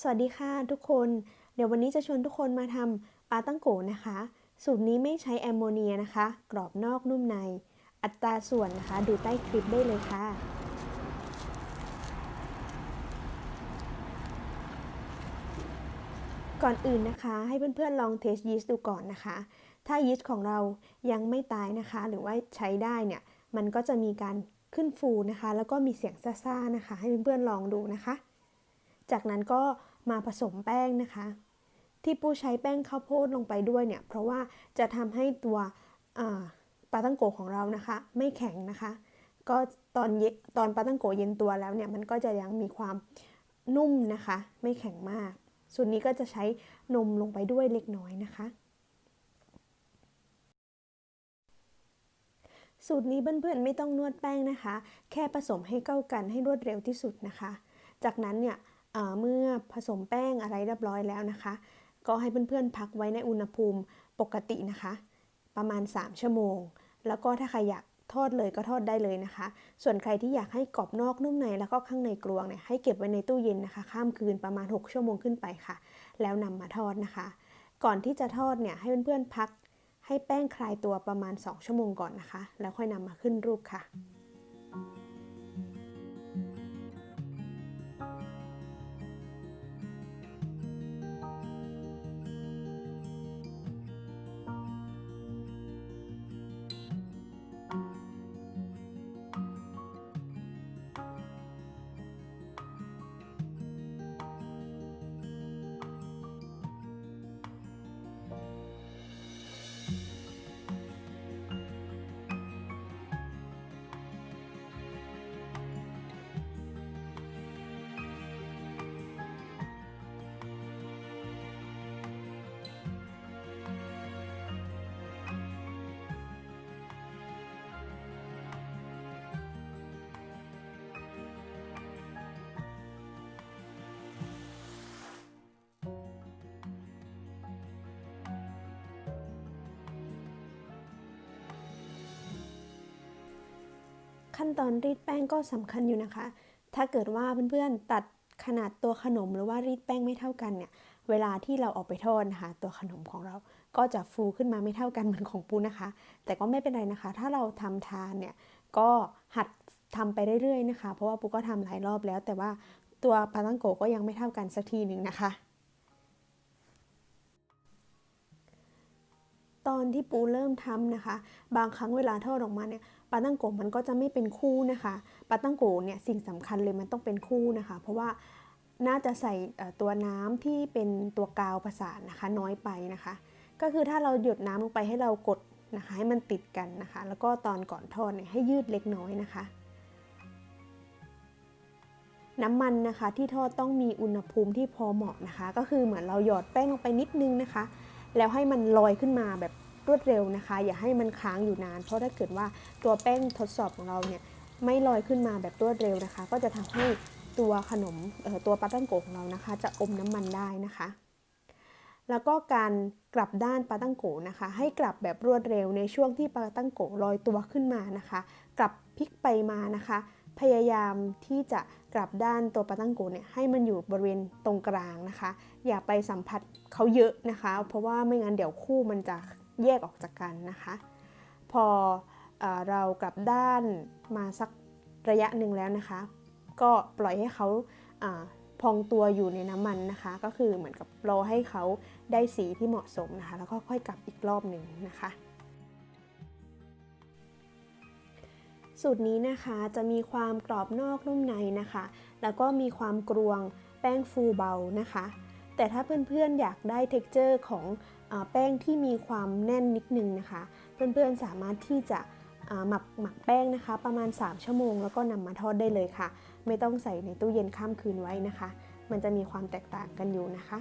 สวัสดีค่ะทุกคน เดี๋ยววันนี้จะชวนทุกคนมาทำปลาตั้งโกนะคะ สูตรนี้ไม่ใช้แอมโมเนียนะคะ กรอบนอกนุ่มใน อัตราส่วนนะคะ ดูใต้คลิปได้เลยค่ะ ก่อนอื่นนะคะ ให้เพื่อนๆลองเทสยีสต์ดูก่อนนะคะ ถ้ายีสต์ของเรายังไม่ตายนะคะ หรือว่าใช้ได้เนี่ย มันก็จะมีการขึ้นฟูนะคะ แล้วก็มีเสียงซ่าๆนะคะ ให้เพื่อนๆลองดูนะคะ จากนั้นก็มาผสมแป้งนะคะ ที่ปูใช้แป้งข้าวโพดลงไปด้วยเนี่ย เพราะว่าจะทำให้ตัวปลาตั้งโกของเรานะคะ ไม่แข็งนะคะ ก็ตอนเยตอนปลาตั้งโกเย็นตัวแล้วเนี่ยมันก็จะยังมีความนุ่มนะคะ ไม่แข็งมาก ส่วนนี้ก็จะใช้นมลงไปด้วยเล็กน้อยนะคะ สูตรนี้เพื่อนๆไม่ต้องนวดแป้งนะคะ แค่ผสมให้เข้ากันให้รวดเร็วที่สุดนะคะ จากนั้นเนี่ย เมื่อผสมแป้งอะไรเรียบร้อยแล้วนะคะ ก็ให้เพื่อนๆพักไว้ในอุณหภูมิปกตินะคะ ประมาณ 3 ชั่วโมง แล้วก็ถ้าใครอยากทอดเลยก็ทอดได้เลยนะคะ ส่วนใครที่อยากให้กรอบนอกนุ่มในแล้วก็ข้างในกรวงเนี่ยให้เก็บไว้ในตู้เย็นนะคะ ข้ามคืนประมาณ 6 ชั่วโมงขึ้นไปค่ะ แล้วนำมาทอดนะคะ ก่อนที่จะทอดเนี่ยให้เพื่อนๆพัก ให้แป้งคลายตัวประมาณ 2 ชั่วโมงก่อนนะคะ แล้วค่อยนำมาขึ้นรูปค่ะ ขั้นตอนรีดแป้งก็สำคัญอยู่นะคะ ถ้าเกิดว่าเพื่อนๆตัดขนาดตัวขนมหรือว่ารีดแป้งไม่เท่ากันเนี่ย เวลาที่เราออกไปทอดนะคะ ตัวขนมของเราก็จะฟูขึ้นมาไม่เท่ากันเหมือนของปูนะคะ แต่ก็ไม่เป็นไรนะคะ ถ้าเราทำทานเนี่ยก็หัดทำไปเรื่อยๆนะคะ เพราะว่าปูก็ทำหลายรอบแล้ว แต่ว่าตัวปาตังโกก็ยังไม่เท่ากันสักทีหนึ่งนะคะ นที่ปูเริ่มทำนะคะ บางครั้งเวลาทอดออกมาเนี่ยปลาตั้งโกมันก็จะไม่เป็นคู่นะคะปลาตั้งโกเนี่ยสิ่งสำคัญเลยมันต้องเป็นคู่นะคะ เพราะว่าน่าจะใส่ตัวน้ำที่เป็นตัวกาวประสานนะคะ น้อยไปนะคะ ก็คือถ้าเราหยดน้ำลงไปให้เรากดนะคะ ให้มันติดกันนะคะ แล้วก็ตอนก่อนทอดเนี่ยให้ยืดเล็กน้อยนะคะ น้ำมันนะคะที่ทอดต้องมีอุณหภูมิที่พอเหมาะนะคะ ก็คือเหมือนเราหยอดแป้งลงไปนิดนึงนะคะ แล้วให้มันลอยขึ้นมาแบบ รวดเร็วนะคะ อย่าให้มันค้างอยู่นาน เพราะถ้าเกิดว่าตัวแป้งทดสอบของเราเนี่ยไม่ลอยขึ้นมาแบบรวดเร็วนะคะ ก็จะทำให้ตัวขนมตัวปลาตั้งโกของเรานะคะ จะอมน้ำมันได้นะคะ แล้วก็การกลับด้านปลาตั้งโกนะคะ ให้กลับแบบรวดเร็วในช่วงที่ปลาตั้งโกลอยตัวขึ้นมานะคะ กลับพลิกไปมานะคะ พยายามที่จะกลับด้านตัวปลาตั้งโกเนี่ยให้มันอยู่บริเวณตรงกลางนะคะ อย่าไปสัมผัสเขาเยอะนะคะ เพราะว่าไม่งั้นเดี๋ยวคู่มันจะ แยกออกจากกันนะคะ พออเรากลับด้านมาสักระยะหนึ่งแล้วนะคะ ก็ปล่อยให้เขาพองตัวอยู่ในน้ำมันนะคะ ก็คือเหมือนกับรอให้เขาได้สีที่เหมาะสมนะคะ แล้วก็ค่อยกลับอีกรอบหนึ่งนะคะ สูตรนี้นะคะจะมีความกรอบนอกนุ่มในนะคะ แล้วก็มีความกรวงแป้งฟูเบานะคะ แต่ถ้าเพื่อนๆอยากได้เท็กเจอร์ของแป้งที่มีความแน่นนิดนึงนะคะ เพื่อนๆสามารถที่จะหมักหมักแป้งนะคะ ประมาณ 3 ชั่วโมง แล้วก็นำมาทอดได้เลยค่ะ ไม่ต้องใส่ในตู้เย็นข้ามคืนไว้นะคะ มันจะมีความแตกต่างกันอยู่นะคะ